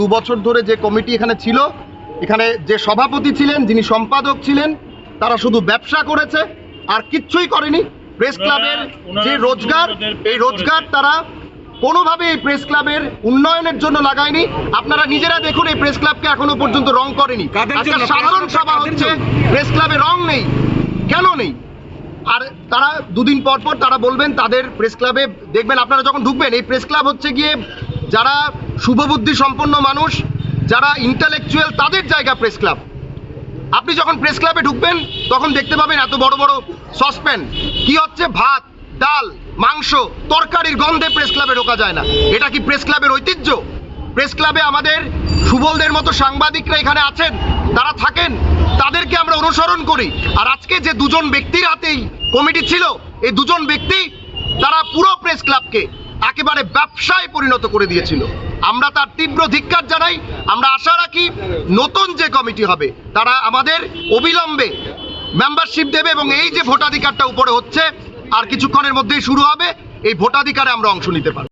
দু বছর ধরে যে কমিটি এখানে ছিল এখানে যে সভাপতি ছিলেন যিনি সম্পাদক ছিলেন তারা শুধু ব্যবসা করেছে আর কিচ্ছুই করেনি। প্রেস ক্লাবের যে রোজগার এই রোজগার তারা কোনোভাবে এই প্রেস ক্লাবের উন্নয়নের জন্য লাগায়নি। আপনারা নিজেরা দেখুন এই প্রেস ক্লাবকে এখনও পর্যন্ত রং করেনি। সাধারণ সভা হচ্ছে প্রেস ক্লাবে রং নেই। কেন নেই? আর তারা দুদিন পর পর তারা বলবেন তাদের প্রেস ক্লাবে দেখবেন আপনারা যখন ঢুকবেন এই প্রেস ক্লাব হচ্ছে গিয়ে যারা শুভবুদ্ধি সম্পন্ন মানুষ, যারা ইন্টালেকচুয়াল তাদের জায়গা প্রেস ক্লাব আপনি যখন প্রেস ক্লাবে ঢুকবেন, তখন দেখতে পাবেন এত বড় বড় সসপ্যান কি হচ্ছে? ভাত, ডাল, মাংস, তরকারির গন্ধে প্রেস ক্লাবে ঢোকা যায় না। এটা কি প্রেস ক্লাবের ঐতিহ্য? প্রেস ক্লাবে আমাদের সুবলদের মতো সাংবাদিকরা এখানে আছেন, তারা থাকেন, তাদেরকে আমরা অনুসরণ করি। আর আজকে যে দুজন ব্যক্তির হাতেই কমিটি ছিল, এই দুজন ব্যক্তি, তারা পুরো প্রেস ক্লাবকে পরিণত করে দিয়েছিল। আমরা তার তীব্র ধিক্কার জানাই। আমরা আশা রাখি নতুন যে কমিটি হবে, তারা আমাদের অবিলম্বে মেম্বারশিপ দেবে এবং এই যে ভোটাধিকারটা উপরে হচ্ছে, আর কিছুক্ষণের মধ্যেই শুরু হবে, এই ভোটাধিকারে আমরা অংশ নিতে পারব।